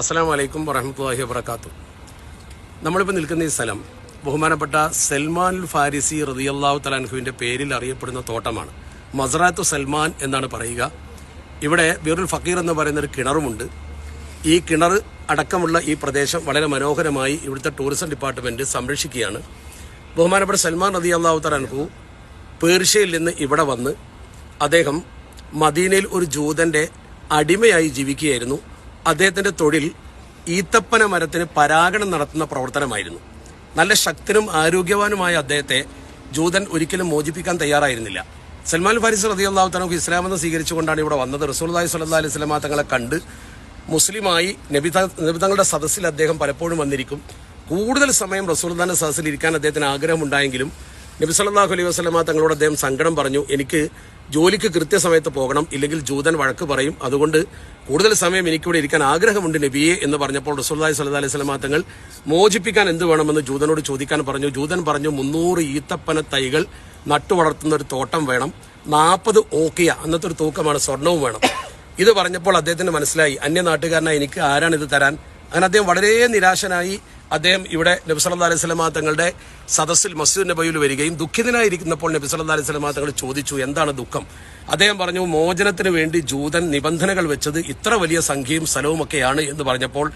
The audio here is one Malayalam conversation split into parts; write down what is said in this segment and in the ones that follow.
അസ്സാം വലൈക്കും വറഹമത്തല്ലാഹി വബർക്കാത്തു നമ്മളിപ്പോൾ നിൽക്കുന്ന ഈ സ്ഥലം ബഹുമാനപ്പെട്ട സൽമാൻ ഫാരിസി റതിയല്ലാഹു തലാൻഹുവിന്റെ പേരിൽ അറിയപ്പെടുന്ന തോട്ടമാണ്. മസറാത്തു സൽമാൻ എന്നാണ് പറയുക. ഇവിടെ ബീറുൽ ഫക്കീർ എന്ന് പറയുന്ന ഒരു കിണറുമുണ്ട്. ഈ കിണർ അടക്കമുള്ള ഈ പ്രദേശം വളരെ മനോഹരമായി ഇവിടുത്തെ ടൂറിസം ഡിപ്പാർട്ട്മെന്റ് സംരക്ഷിക്കുകയാണ്. ബഹുമാനപ്പെട്ട സൽമാൻ റതി അള്ളാഹു തലാൻഹു പേർഷ്യയിൽ നിന്ന് ഇവിടെ വന്ന് അദ്ദേഹം മദീനയിൽ ഒരു ജൂതന്റെ അടിമയായി ജീവിക്കുകയായിരുന്നു. അദ്ദേഹത്തിന്റെ തൊഴിൽ ഈത്തപ്പന മരത്തിന് പരാഗണം നടത്തുന്ന പ്രവർത്തനമായിരുന്നു. നല്ല ശക്തനും ആരോഗ്യവാനുമായ അദ്ദേഹത്തെ ജൂതൻ ഒരിക്കലും മോചിപ്പിക്കാൻ തയ്യാറായിരുന്നില്ല. സൽമാൻ ഫാരിസ് റതി അള്ളാഹു തനക്ക് ഇസ്ലാമെന്ന് സ്വീകരിച്ചുകൊണ്ടാണ് ഇവിടെ വന്നത്. റസൂൽദായ് സല്ലാ അലൈഹി സ്വലമ തങ്ങളെ കണ്ട് മുസ്ലിമായി നബി തങ്ങളുടെ സദസ്സിൽ അദ്ദേഹം പലപ്പോഴും വന്നിരിക്കും. കൂടുതൽ സമയം റസൂൽദാന്റെ സദസ്സിൽ ഇരിക്കാൻ അദ്ദേഹത്തിന് ആഗ്രഹമുണ്ടായെങ്കിലും നബി സല്ലല്ലാഹു അലൈഹി വസ്ലമ തങ്ങളോട് അദ്ദേഹം സങ്കടം പറഞ്ഞു എനിക്ക് ജോലിക്ക് കൃത്യസമയത്ത് പോകണം ഇല്ലെങ്കിൽ ജൂതൻ വഴക്ക് പറയും. അതുകൊണ്ട് കൂടുതൽ സമയം എനിക്കിവിടെ ഇരിക്കാൻ ആഗ്രഹമുണ്ട് നബിയെ എന്ന് പറഞ്ഞപ്പോൾ റസൂല്ലായി സല്ലല്ലാഹു അലൈഹി വസല്ലമ തങ്ങൾ മോചിപ്പിക്കാൻ എന്ത് വേണമെന്ന് ജൂതനോട് ചോദിക്കാൻ പറഞ്ഞു. ജൂതൻ പറഞ്ഞു മുന്നൂറ് ഈത്തപ്പന തൈകൾ നട്ടു വളർത്തുന്ന ഒരു തോട്ടം വേണം. നാൽപ്പത് ഓക്കിയ അന്നത്തെ ഒരു തൂക്കമാണ് സ്വർണവും വേണം. ഇത് പറഞ്ഞപ്പോൾ അദ്ദേഹത്തിന് മനസ്സിലായി അന്യ നാട്ടുകാരനായി എനിക്ക് ആരാണ് ഇത് തരാൻ? അങ്ങനെ അദ്ദേഹം വളരെ നിരാശനായി അദ്ദേഹം ഇവിടെ നബി സല്ലല്ലാഹു അലൈഹി സ്വലമാ തങ്ങളുടെ സദസ്സിൽ മസ്ജിദ് നബയിൽ വരികയും ദുഃഖിതനായിരിക്കുന്നപ്പോൾ നബി സല്ലല്ലാഹു അലൈഹി സ്വലമാ തങ്ങൾ ചോദിച്ചു എന്താണ് ദുഃഖം? അദ്ദേഹം പറഞ്ഞു മോചനത്തിന് വേണ്ടി ജൂതൻ നിബന്ധനകൾ വെച്ചത് ഇത്ര വലിയ സംഖ്യയും സ്ഥലവും ഒക്കെയാണ് എന്ന് പറഞ്ഞപ്പോൾ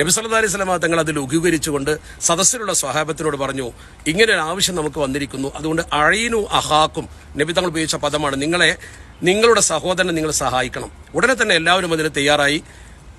നബി സല്ലല്ലാഹു അലൈഹി സ്വലമാ തങ്ങൾ അതിൽ ഉഗീകരിച്ചുകൊണ്ട് സദസ്സിലുള്ള സ്വഹാബത്തിനോട് പറഞ്ഞു ഇങ്ങനെ ഒരു ആവശ്യം നമുക്ക് വന്നിരിക്കുന്നു. അതുകൊണ്ട് അഴീനു അഹാക്കും നബി തങ്ങൾ ഉപയോഗിച്ച പദമാണ് നിങ്ങളെ നിങ്ങളുടെ സഹോദരനെ നിങ്ങൾ സഹായിക്കണം. ഉടനെ തന്നെ എല്ലാവരും അതിന് തയ്യാറായി.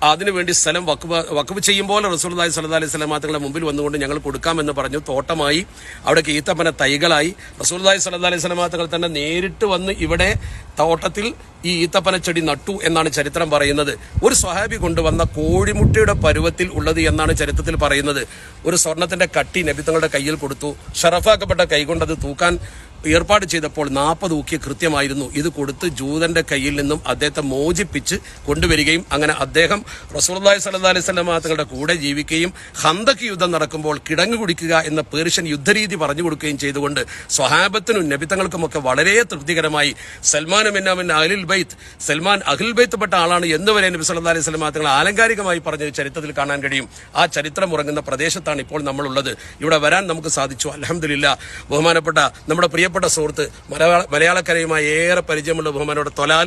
അതിനുവേണ്ടി സ്ഥലം വക്കുവ് വക്കുവ് ചെയ്യുമ്പോൾ റസൂൽദായി സല്ലല്ലാഹു അലൈഹി സ്വലമാ തങ്ങളുടെ മുമ്പിൽ വന്നുകൊണ്ട് ഞങ്ങൾ കൊടുക്കാമെന്ന് പറഞ്ഞു. തോട്ടമായി. അവിടെ ഈത്തപ്പന തൈകളായി. റസൂൽദായി സല്ലല്ലാഹു അലൈഹി സ്വലമാ തങ്ങൾ തന്നെ നേരിട്ട് വന്ന് ഇവിടെ തോട്ടത്തിൽ ഈ ഈത്തപ്പന ചെടി നട്ടു എന്നാണ് ചരിത്രം പറയുന്നത്. ഒരു സ്വഹാബി കൊണ്ടുവന്ന കോഴിമുട്ടയുടെ പരുവത്തിൽ ഉള്ളത് എന്നാണ് ചരിത്രത്തിൽ പറയുന്നത്. ഒരു സ്വർണത്തിന്റെ കട്ടി നബിത്തങ്ങളുടെ കയ്യിൽ കൊടുത്തു. ഷറഫാക്കപ്പെട്ട കൈകൊണ്ട് അത് തൂക്കാൻ ഏർപ്പാട് ചെയ്തപ്പോൾ നാൽപ്പത് ഊക്കിയ കൃത്യമായിരുന്നു. ഇത് കൊടുത്ത് ജൂതന്റെ കയ്യിൽ നിന്നും അദ്ദേഹത്തെ മോചിപ്പിച്ച് കൊണ്ടുവരികയും അങ്ങനെ അദ്ദേഹം റസൂർലായി സല്ലാ അലൈഹി സ്വലമ തങ്ങളുടെ കൂടെ ജീവിക്കുകയും ഹന്തക്ക് യുദ്ധം നടക്കുമ്പോൾ കിടങ്ങു കുടിക്കുക എന്ന പേർഷ്യൻ യുദ്ധരീതി പറഞ്ഞു കൊടുക്കുകയും ചെയ്തുകൊണ്ട് സ്വഹാബത്തിനും നബിത്തങ്ങൾക്കുമൊക്കെ വളരെ തൃപ്തികരമായി സൽമാൻ മിന്നാമിൻ അഖിൽ ബൈത്ത് സൽമാൻ അഖിൽ ബൈത്ത് പെട്ട ആളാണ് എന്ന് വരെ നബി സല്ലാ അലൈഹി സ്വലമ തങ്ങൾ ആലങ്കാരികമായി പറഞ്ഞ ചരിത്രത്തിൽ കാണാൻ കഴിയും. ആ ചരിത്രം ഉറങ്ങുന്ന പ്രദേശത്താണ് ഇപ്പോൾ നമ്മളുള്ളത്. ഇവിടെ വരാൻ നമുക്ക് സാധിച്ചു. അലഹമില്ല ബഹുമാനപ്പെട്ട നമ്മുടെ പ്രിയപ്പെട്ട സുഹൃത്ത് മലയാള മലയാളക്കരയുമായി ഏറെ പരിചയമുള്ള ബഹുമാനോട് തൊലാൽ.